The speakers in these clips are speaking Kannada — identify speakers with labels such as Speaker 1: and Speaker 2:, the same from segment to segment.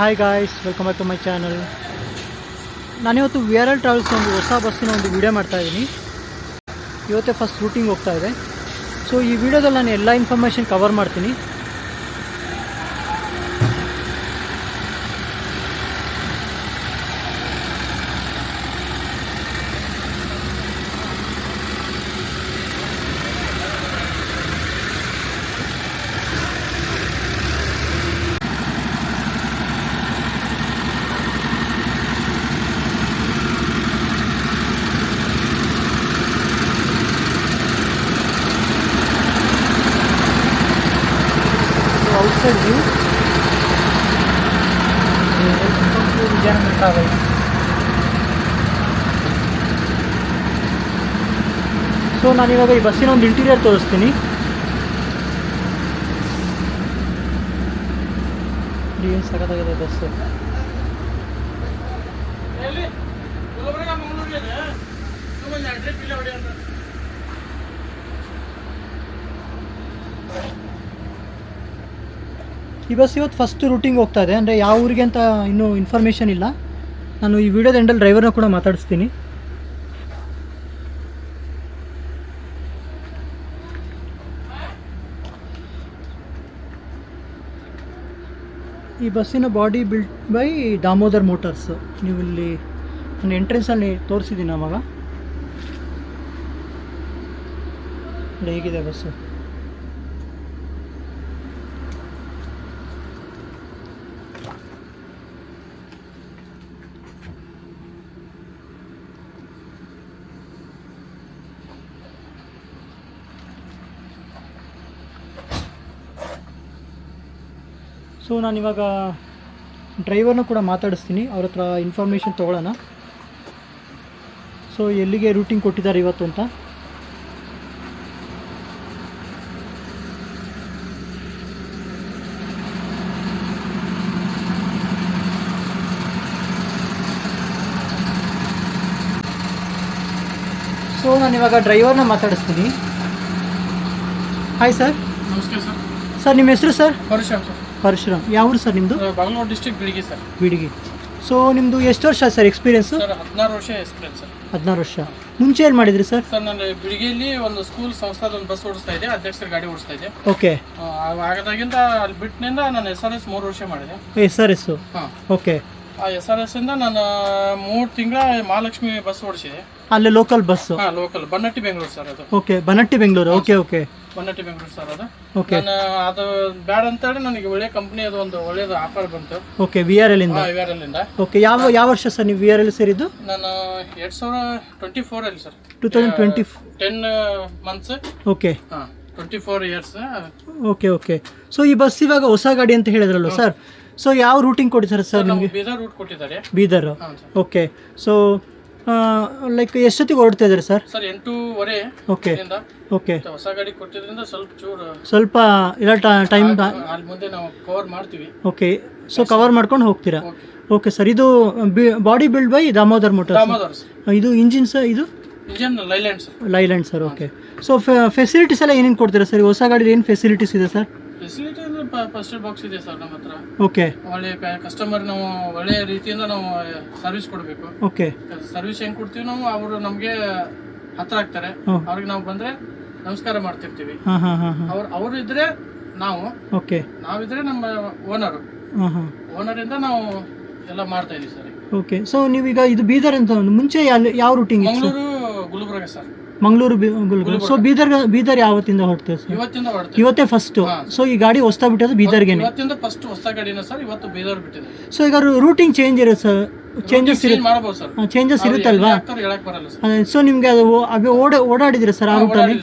Speaker 1: Hi guys welcome back to my channel ನಾನಿವತ್ತು ವಿ ಆರ್ ಎಲ್ ಟ್ರಾವೆಲ್ಸ್ ಒಂದು ಹೊಸ ಬಸ್ಸಿನ ಒಂದು ವಿಡಿಯೋ ಮಾಡ್ತಾ ಇದ್ದೀನಿ. ಇವತ್ತೇ ಫಸ್ಟ್ ರೂಟಿಂಗ್ ಹೋಗ್ತಾ ಇದೆ. ಸೊ ಈ ವಿಡಿಯೋದಲ್ಲಿ ನಾನು ಎಲ್ಲ ಇನ್ಫಾರ್ಮೇಷನ್ ಕವರ್ ಮಾಡ್ತೀನಿ. So outside view Vijayanagara travels so ನಾನಿವಾಗ ಈ ಬಸ್ಸಿನ ಒಂದು ಇಂಟೀರಿಯರ್ ತೋರಿಸ್ತೀನಿ. ಏನು ಸಖತ್ತಾಗಿದೆ ಬಸ್ಸು ಈ ಬಸ್ ಇವತ್ತು ಫಸ್ಟ್ ರೂಟಿಂಗ್ ಹೋಗ್ತಾ ಇದೆ. ಅಂದರೆ ಯಾವ ಊರಿಗೆ ಅಂತ ಇನ್ನೂ ಇನ್ಫಾರ್ಮೇಷನ್ ಇಲ್ಲ. ನಾನು ಈ ವಿಡಿಯೋದ ಎಂಡಲ್ಲಿ ಡ್ರೈವರ್ನ ಕೂಡ ಮಾತಾಡಿಸ್ತೀನಿ. ಈ ಬಸ್ಸಿನ body built by Damodar motors ನೀವು ಇಲ್ಲಿ ನಾನು ಎಂಟ್ರೆನ್ಸಲ್ಲಿ ತೋರಿಸಿದ್ದೀನಿ ನೋಡಿ ಹೇಗಿದೆ ಬಸ್ಸು? ಸೊ ನಾನಿವಾಗ ಡ್ರೈವರ್ನ ಕೂಡ ಮಾತಾಡಿಸ್ತೀನಿ. ಅವ್ರ ಹತ್ರ ಇನ್ಫಾರ್ಮೇಷನ್ ತೊಗೊಳ್ಳೋಣ. ಸೊ ಎಲ್ಲಿಗೆ ರೂಟಿಂಗ್ ಕೊಟ್ಟಿದ್ದಾರೆ ಇವತ್ತು ಅಂತ? ಸೊ ನಾನಿವಾಗ ಡ್ರೈವರ್ನ ಮಾತಾಡಿಸ್ತೀನಿ. ಹಾಯ್ ಸರ್
Speaker 2: ನಮಸ್ಕಾರ ಸರ್
Speaker 1: ಸರ್ ನಿಮ್ಮ ಹೆಸರು ಸರ್
Speaker 2: ಪರಶುರಾಮ್ ಸರ್
Speaker 1: ಪರಶುರಾಮ್. ಯಾವ ಊರು ಸರ್ ನಿಮ್ಮದು
Speaker 2: Bagalkote district Biligi sir.
Speaker 1: Bidigi so ನಿಮ್ಮದು ಎಷ್ಟು ವರ್ಷ ಸರ್ ಎಕ್ಸ್ಪೀರಿಯನ್ಸು
Speaker 2: ಸರ್ ಹದಿನಾರು ವರ್ಷ ಎಕ್ಸ್ಪೀರಿಯನ್ಸ್ ಸರ್.
Speaker 1: ಹದಿನಾರು ವರ್ಷ. ಮುಂಚೆ ಏನು ಮಾಡಿದ್ರಿ ಸರ್?
Speaker 2: ಸರ್ ನಾನು ಬಿಳಿಗಿಯಲ್ಲಿ ಒಂದು ಸ್ಕೂಲ್ ಸಂಸ್ಥಾದ ಒಂದು ಬಸ್ ಓಡಿಸ್ತಾ ಇದೆ ಅಧ್ಯಕ್ಷರ ಗಾಡಿ ಓಡಿಸ್ತಾ ಇದೆ
Speaker 1: ಓಕೆ
Speaker 2: ಆಗದಾಗಿಂದ ಅಲ್ಲಿ ಬಿಟ್ಟಿನಿಂದ ನಾನು ಎಸ್ ಆರ್ ಎಸ್ ಮೂರು ವರ್ಷ ಮಾಡಿದೆ.
Speaker 1: ಎಸ್ ಆರ್ ಎಸ್
Speaker 2: ಹಾಂ.
Speaker 1: ಓಕೆ
Speaker 2: ಆ ಎಸ್ ಆರ್ ಎಸ್ ಇಂದ ನಾನು ಮೂರು ತಿಂಗಳ ಮಹಾಲಕ್ಷ್ಮಿ ಬಸ್ ಓಡಿಸಿದೆ.
Speaker 1: ಅಲ್ಲೇ ಲೋಕಲ್ ಬಸ್
Speaker 2: ಹಾಂ ಲೋಕಲ್ ಬನ್ನಟ್ಟಿ ಬೆಂಗಳೂರು ಸರ್ ಅದು.
Speaker 1: Okay Bannatti Bengaluru. Okay okay
Speaker 2: Bannatti Bengaluru sir ಅದು.
Speaker 1: ಓಕೆ
Speaker 2: ನಾನು ಅದು ಅಂತ ಹೇಳಿ ನನಗೆ ಒಳ್ಳೆ ಕಂಪ್ನಿ ಅದು ಒಂದು ಒಳ್ಳೇದು ಆಫರ್ ಬಂತು.
Speaker 1: ಓಕೆ ವಿ ಆರ್ ಎಲ್ ಇಂದ?
Speaker 2: ಇವೆರಲ್ಲಿಂದ
Speaker 1: ಓಕೆ ಯಾವ ಯಾವ ವರ್ಷ ಸರ್ ನೀವು ವಿ ಆರ್ ಎಲ್ ಸೇರಿದ್ದು?
Speaker 2: ನಾನು ಎರಡು ಸಾವಿರ twenty ಫೋರಲ್ಲಿ sir.
Speaker 1: Two thousand twenty
Speaker 2: ten months
Speaker 1: okay
Speaker 2: ಹಾಂ twenty four years
Speaker 1: okay okay so ಈ ಬಸ್ ಇವಾಗ ಹೊಸ ಗಾಡಿ ಅಂತ ಹೇಳಿದ್ರಲ್ಲ ಸರ್ ಸೊ ಯಾವ ರೂಟಿಂಗ್ ಕೊಟ್ಟಿದ್ದಾರೆ ಸರ್
Speaker 2: ನಮ್ಗೆ ಬೀದರ್ ರೂಟ್ ಕೊಟ್ಟಿದ್ದಾರೆ.
Speaker 1: ಬೀದರ್?
Speaker 2: ಹಾಂ ಸರ್
Speaker 1: ಓಕೆ ಸೊ ಲೈಕ್ ಎಷ್ಟೊತ್ತಿಗೆ ಹೊರಡ್ತಾ ಇದ್ದಾರೆ ಸರ್
Speaker 2: ಸರ್ ಎಂಟೂವರೆ
Speaker 1: ಓಕೆ
Speaker 2: ಇಂದ
Speaker 1: ಓಕೆ
Speaker 2: ಹೊಸ ಗಾಡಿ ಕೊಟ್ಟಿದ್ರಿಂದ ಸ್ವಲ್ಪ ಚೂರು
Speaker 1: ಸ್ವಲ್ಪ ಇಲ್ಲ ಟೈಮ್
Speaker 2: ಅಲ್ಲಿ ಮುಂದೆ ನಾವು ಕವರ್ ಮಾಡ್ತೀವಿ.
Speaker 1: ಓಕೆ ಸೊ ಕವರ್ ಮಾಡ್ಕೊಂಡು ಹೋಗ್ತೀರಾ?
Speaker 2: ಓಕೆ
Speaker 1: ಓಕೆ ಸರ್ ಇದು body build by Damodar motor
Speaker 2: Damodar sir
Speaker 1: ಇದು ಇಂಜಿನ್ ಸರ್ ಇದು?
Speaker 2: Engine Leyland sir
Speaker 1: Leyland sir okay so facilities ಎಲ್ಲ ಏನೇನು ಕೊಡ್ತೀರಾ ಸರ್ ಹೊಸ ಗಾಡಿ ಏನು ಫೆಸಿಲಿಟೀಸ್ ಇದೆ ಸರ್
Speaker 2: ಫೆಸಿಲಿಟಿ ಫಸ್ಟ್ ಬಾಕ್ಸ್ ಇದೆ ಸರ್ ನಮ್ಮ ಹತ್ರ.
Speaker 1: ಓಕೆ
Speaker 2: ಒಳ್ಳೆ ಕಸ್ಟಮರ್ ನಾವು ಒಳ್ಳೆ ರೀತಿಯಿಂದ ನಾವು ಸರ್ವಿಸ್ ಕೊಡಬೇಕು.
Speaker 1: ಓಕೆ
Speaker 2: ಸರ್ವಿಸ್ ಹೆಂಗ್ ಕೊಡ್ತೀವಿ ನಾವು ಅವರು ನಮಗೆ ಹತ್ರ ಆಗ್ತಾರೆ. ಅವ್ರಿಗೆ ನಾವು ಬಂದ್ರೆ ನಮಸ್ಕಾರ ಮಾಡ್ತಿರ್ತೀವಿ. ಅವ್ರು ಅವರು ಇದ್ರೆ ನಾವು
Speaker 1: ಓಕೆ
Speaker 2: ನಾವಿದ್ರೆ ನಮ್ಮ ಓನರ್
Speaker 1: ಹಾಂ ಹಾಂ.
Speaker 2: ಓನರ್ ಇಂದ ನಾವು ಎಲ್ಲ ಮಾಡ್ತಾ ಇದೀವಿ ಸರ್.
Speaker 1: ಓಕೆ ಸೊ ನೀವೀಗ ಇದು ಬೀದರ್ ಅಂತ ಮುಂಚೆ ಯಾವ routing
Speaker 2: Mangaluru Gulbarga sir.
Speaker 1: Mangaluru Gulbarga. So Bidar Bidar ಯಾವತ್ತಿಂದ ಹೊರಡ್ತೇವೆ ಸರ್?
Speaker 2: ಇವತ್ತಿಂದ ಹೊರಡ್ತೀವಿ.
Speaker 1: ಇವತ್ತೇ ಫಸ್ಟು ಸೊ ಈ ಗಾಡಿ ಹೊಸ್ತಾ ಬಿಟ್ಟಿರೋದು ಬೀದರ್ಗೆ
Speaker 2: ಇವತ್ತಿಂದ ಫಸ್ಟ್ ಹೊಸ ಗಾಡಿನ ಸರ್ ಇವತ್ತು ಬೀದರ್ ಬಿಟ್ಟಿದೆ.
Speaker 1: ಸೊ ಈಗ ರೂಟಿಂಗ್ ಚೇಂಜ್ ಇರೋದು ಸರ್. Changes
Speaker 2: sir.
Speaker 1: ಚೇಂಜಸ್ ಇರುತ್ತಲ್ವಾ? ಸೊ ನಿಮಗೆ ಅದು ಅದು ಓಡ ಓಡಾಡಿದಿರ ಸರ್ ಆ ರೂಟಲ್ಲಿ?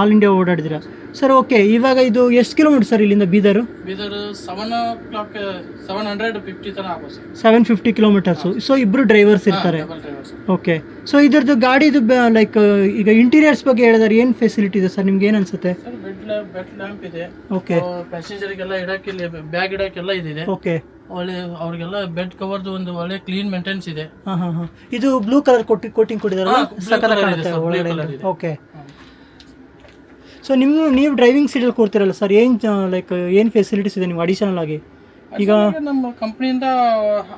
Speaker 2: ಆಲ್ ಇಂಡಿಯಾ ಓಡಾಡಿದಿರ ಸರ್
Speaker 1: ಓಕೆ ಇವಾಗ ಇದು ಎಷ್ಟು ಕಿಲೋಮೀಟರ್ ಸರ್ ಇಲ್ಲಿಂದ Bidar?
Speaker 2: Bidar seven o'clock seven hundred fifty
Speaker 1: kilometres so ಇಬ್ಬರು ಡ್ರೈವರ್ಸ್ ಇರ್ತಾರೆ. ಓಕೆ ಸೊ ಇದರದ್ದು ಗಾಡಿದು ಲೈಕ್ ಈಗ ಇಂಟೀರಿಯರ್ಸ್ ಬಗ್ಗೆ ಹೇಳಿದ್ರೆ ಏನು ಫೆಸಿಲಿಟಿ ಇದೆ ಸರ್? ನಿಮ್ಗೆ ಏನು ಅನ್ಸುತ್ತೆ?
Speaker 2: ಬೆಡ್ ಲ್ಯಾಂಪ್ ಇದೆ.
Speaker 1: ಓಕೆ
Speaker 2: ಪ್ಯಾಸೆಂಜರ್ಗೆಲ್ಲ ಇಡಕ್ಕೆ ಇಲ್ಲಿ ಬ್ಯಾಗ್ ಇಡಕ್ಕೆಲ್ಲ ಇದಿದೆ.
Speaker 1: ಓಕೆ
Speaker 2: ಒಳ್ಳೆ ಅವ್ರಿಗೆಲ್ಲ ಬೆಡ್ ಕವರ್ದು ಒಂದು ಒಳ್ಳೆ ಕ್ಲೀನ್ ಮೇಂಟೆನ್ಸ್ ಇದೆ
Speaker 1: ಹಾಂ ಹಾಂ ಇದು ಬ್ಲೂ ಕಲರ್ ಕೊಟ್ಟಿ ಕೋಟಿಂಗ್
Speaker 2: ಕೊಟ್ಟಿದ್ದಾರೆ
Speaker 1: ಓಕೆ ಸೊ ನಿಮ್ಮ ನೀವು ಡ್ರೈವಿಂಗ್ ಸೀಟ್ ಅಲ್ಲಿ ಕೊಡ್ತೀರಲ್ಲ ಸರ್ ಏನು ಲೈಕ್ ಏನು ಫೆಸಿಲಿಟೀಸ್ ಇದೆ ನೀವು ಅಡಿಷನಲ್ ಆಗಿ ಈಗ
Speaker 2: ನಮ್ಮ ಕಂಪ್ನಿಯಿಂದ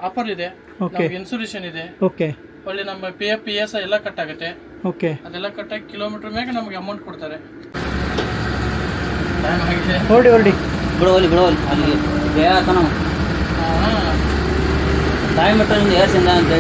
Speaker 2: ಆಫರ್ ಇದೆ
Speaker 1: ಓಕೆ
Speaker 2: ಇನ್ಸೂರೇಷನ್ ಇದೆ
Speaker 1: ಓಕೆ
Speaker 2: ಒಳ್ಳೆ ನಮ್ಮ ಪಿ ಎಫ್ ಪಿ ಎಸ್ ಎಲ್ಲ ಕಟ್ ಆಗುತ್ತೆ
Speaker 1: ಓಕೆ
Speaker 2: ಅದೆಲ್ಲ ಕಟ್ ಆಗಿ ಕಿಲೋಮೀಟರ್ ಮೇಲೆ ನಮಗೆ ಅಮೌಂಟ್ ಕೊಡ್ತಾರೆ
Speaker 1: ಹೊರಡಿ ಹೊರಡಿ
Speaker 3: ಬಿಡೋಲಿ ಬಿಡೋಲಿ ಅಲ್ಲಿ ಬೇಗ தாய்மட்டம் யார் செஞ்சாங்க